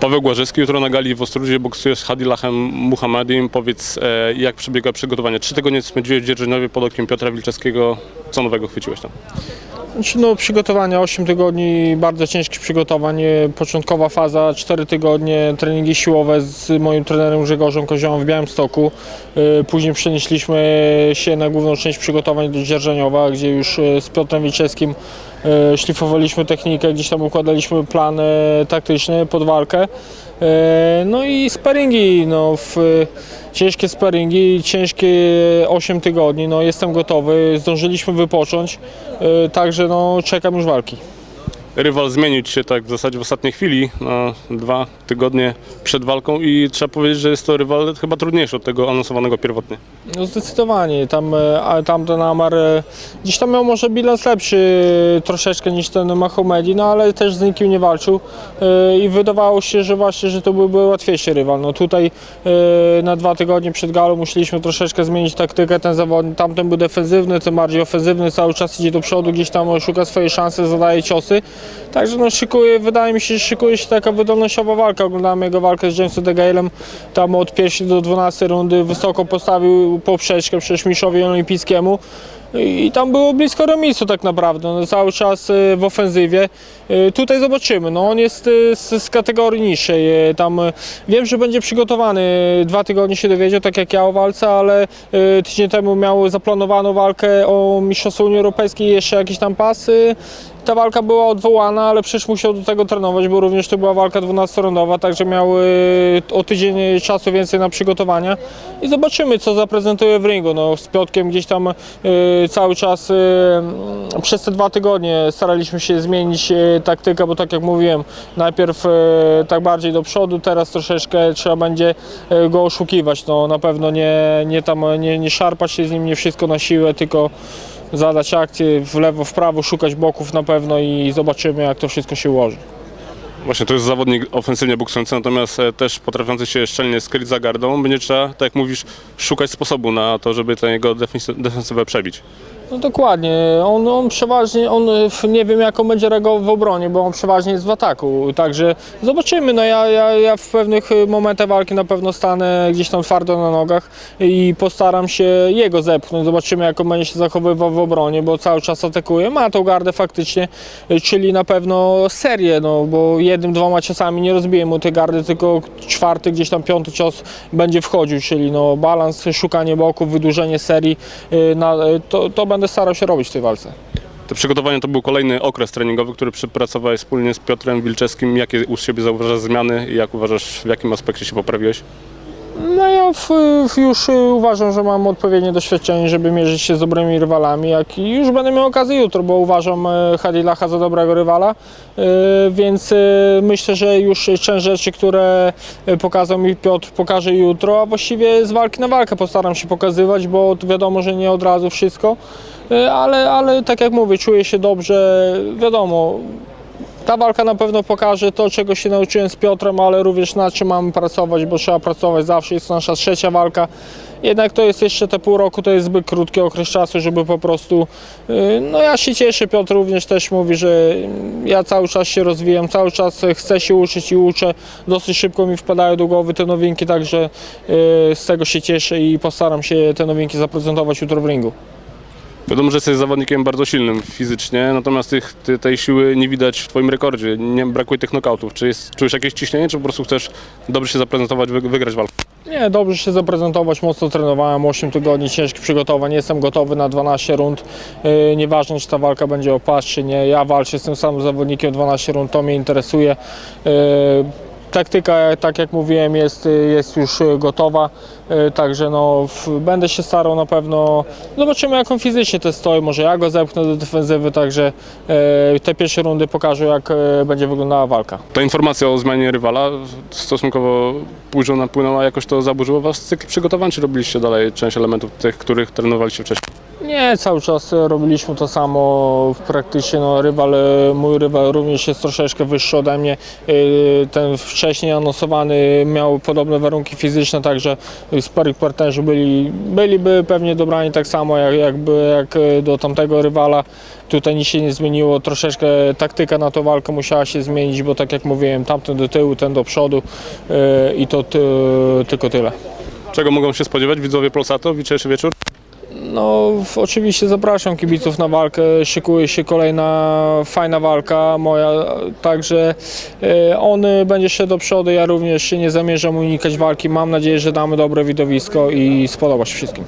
Paweł Głażewski jutro na gali w Ostrudzie boksuje z Hadilahem Muhammadim. Powiedz, e, jak przebiega przygotowanie? Trzy tygodnie spędziłeś w Dzierżoniowie pod okiem Piotra Wilczewskiego. Co nowego chwyciłeś tam? Znaczy, No, przygotowania 8 tygodni bardzo ciężkich przygotowań. E, Początkowa faza 4 tygodnie treningi siłowe z moim trenerem Grzegorzem Koziołem w Białymstoku. E, Później przenieśliśmy się na główną część przygotowań do Dzierżoniowa, gdzie już e, z Piotrem Wilczewskim szlifowaliśmy technikę, gdzieś tam układaliśmy plan e, taktyczny pod walkę. E, No i sparingi, no, w, ciężkie sparingi, ciężkie 8 tygodni, no jestem gotowy, zdążyliśmy wypocząć, e, także no czekam już walki. Rywal zmienił ci się tak w zasadzie w ostatniej chwili, na dwa tygodnie przed walką i trzeba powiedzieć, że jest to rywal chyba trudniejszy od tego anonsowanego pierwotnie. No zdecydowanie, tam, e, a tamten Amar e, gdzieś tam miał może bilans lepszy troszeczkę niż ten Mahomedi, no ale też z nikim nie walczył e, i wydawało się, że właśnie, że to byłby łatwiejszy rywal. No tutaj na dwa tygodnie przed galą musieliśmy troszeczkę zmienić taktykę, ten zawodnik, tamten był defensywny, ten bardziej ofensywny, cały czas idzie do przodu, gdzieś tam szuka swojej szansy, zadaje ciosy, także no szykuje, wydaje mi się, że szykuje się taka wydolnościowa walka, oglądałem jego walkę z Jamesem DeGale'em, tam od pierwszej do 12 rundy wysoko postawił poprzeczkę przecież mistrzowi olimpijskiemu i tam było blisko remisu tak naprawdę, no, cały czas y, w ofensywie. Y, Tutaj zobaczymy, no on jest y, z, z kategorii niższej, tam wiem, że będzie przygotowany, dwa tygodnie się dowiedział, tak jak ja o walce, ale tydzień temu miał zaplanowaną walkę o Mistrzostwo Unii Europejskiej jeszcze jakiś tam pas. y, ta walka była odwołana, ale przecież musiał do tego trenować, bo również to była walka 12-rondowa, także miał o tydzień czasu więcej na przygotowania i zobaczymy, co zaprezentuje w ringu. No, z Piotkiem gdzieś tam cały czas y, mm, przez te dwa tygodnie staraliśmy się zmienić y, taktykę, bo tak jak mówiłem, najpierw y, tak bardziej do przodu, teraz troszeczkę trzeba będzie go oszukiwać. No, na pewno nie, nie, tam, nie, nie szarpać się z nim, nie wszystko na siłę, tylko zadać akcję w lewo, w prawo, szukać boków na pewno i zobaczymy jak to wszystko się ułoży. Właśnie to jest zawodnik ofensywnie boksujący, natomiast e, też potrafiący się szczelnie skryć za gardą. Będzie trzeba, tak jak mówisz, szukać sposobu na to, żeby tę jego defensy- defensywę przebić. No dokładnie, on, on przeważnie, on nie wiem jak on będzie reagował w obronie, bo on przeważnie jest w ataku, także zobaczymy, no ja, ja, ja w pewnych momentach walki na pewno stanę gdzieś tam twardo na nogach i postaram się jego zepchnąć, zobaczymy jak on będzie się zachowywał w obronie, bo cały czas atakuje, ma tą gardę faktycznie, czyli na pewno serię, no bo jednym, dwoma ciosami nie rozbiję mu tej gardy, tylko czwarty, gdzieś tam piąty cios będzie wchodził, czyli no balans, szukanie boków, wydłużenie serii, y, na, to, to będę starał się robić w tej walce. Te przygotowania to był kolejny okres treningowy, który przepracowałeś wspólnie z Piotrem Wilczewskim. Jakie u siebie zauważasz zmiany i jak uważasz, w jakim aspekcie się poprawiłeś? No ja w, w już y, uważam, że mam odpowiednie doświadczenie, żeby mierzyć się z dobrymi rywalami, jak i już będę miał okazję jutro, bo uważam e, Hadilacha za dobrego rywala, e, więc myślę, że już część rzeczy, które pokazał mi Piotr, pokażę jutro, a właściwie z walki na walkę postaram się pokazywać, bo wiadomo, że nie od razu wszystko, ale, ale tak jak mówię, czuję się dobrze, wiadomo, ta walka na pewno pokaże to, czego się nauczyłem z Piotrem, ale również na czym mamy pracować, bo trzeba pracować zawsze. Jest to nasza trzecia walka. Jednak to jest jeszcze te pół roku, to jest zbyt krótki okres czasu, żeby po prostu. yy, No ja się cieszę, Piotr również też mówi, że ja cały czas się rozwijam, cały czas chcę się uczyć i uczę. Dosyć szybko mi wpadają do głowy te nowinki, także yy, z tego się cieszę i postaram się te nowinki zaprezentować jutro w ringu. Wiadomo, że jesteś zawodnikiem bardzo silnym fizycznie, natomiast tych, ty, tej siły nie widać w Twoim rekordzie. Nie brakuje tych knokautów. Czy jest, czujesz jakieś ciśnienie, czy po prostu chcesz dobrze się zaprezentować, wy, wygrać walkę? Nie, dobrze się zaprezentować, mocno trenowałem, 8 tygodni ciężkich przygotowań, jestem gotowy na 12 rund, yy, nieważne czy ta walka będzie o czy nie, ja walczę z tym samym zawodnikiem 12 rund, to mnie interesuje. Yy, Taktyka, tak jak mówiłem, jest, jest już gotowa, yy, także no, będę się starał na pewno. Zobaczymy, jak on fizycznie to stoi. Może ja go zepchnę do defensywy, także te pierwsze rundy pokażą, jak będzie wyglądała walka. Ta informacja o zmianie rywala stosunkowo późno napłynęła, jakoś to zaburzyło Was cykl przygotowań, czy robiliście dalej część elementów tych, których trenowaliście wcześniej? Nie, cały czas robiliśmy to samo w praktycznie. No, rywal, e, mój rywal również jest troszeczkę wyższy ode mnie. E, Ten wcześniej anonsowany miał podobne warunki fizyczne, także sparring partnerzy byli, byliby pewnie dobrani tak samo jak, jakby, jak e, do tamtego rywala. Tutaj nic się nie zmieniło, troszeczkę taktyka na tą walkę musiała się zmienić, bo tak jak mówiłem, tamten do tyłu, ten do przodu i to ty, tylko tyle. Czego mogą się spodziewać widzowie Polsatu w jutrzejszy wieczór? No, oczywiście zapraszam kibiców na walkę. Szykuje się kolejna fajna walka moja, także e, on będzie szedł do przodu. Ja również nie zamierzam unikać walki. Mam nadzieję, że damy dobre widowisko i spodoba się wszystkim.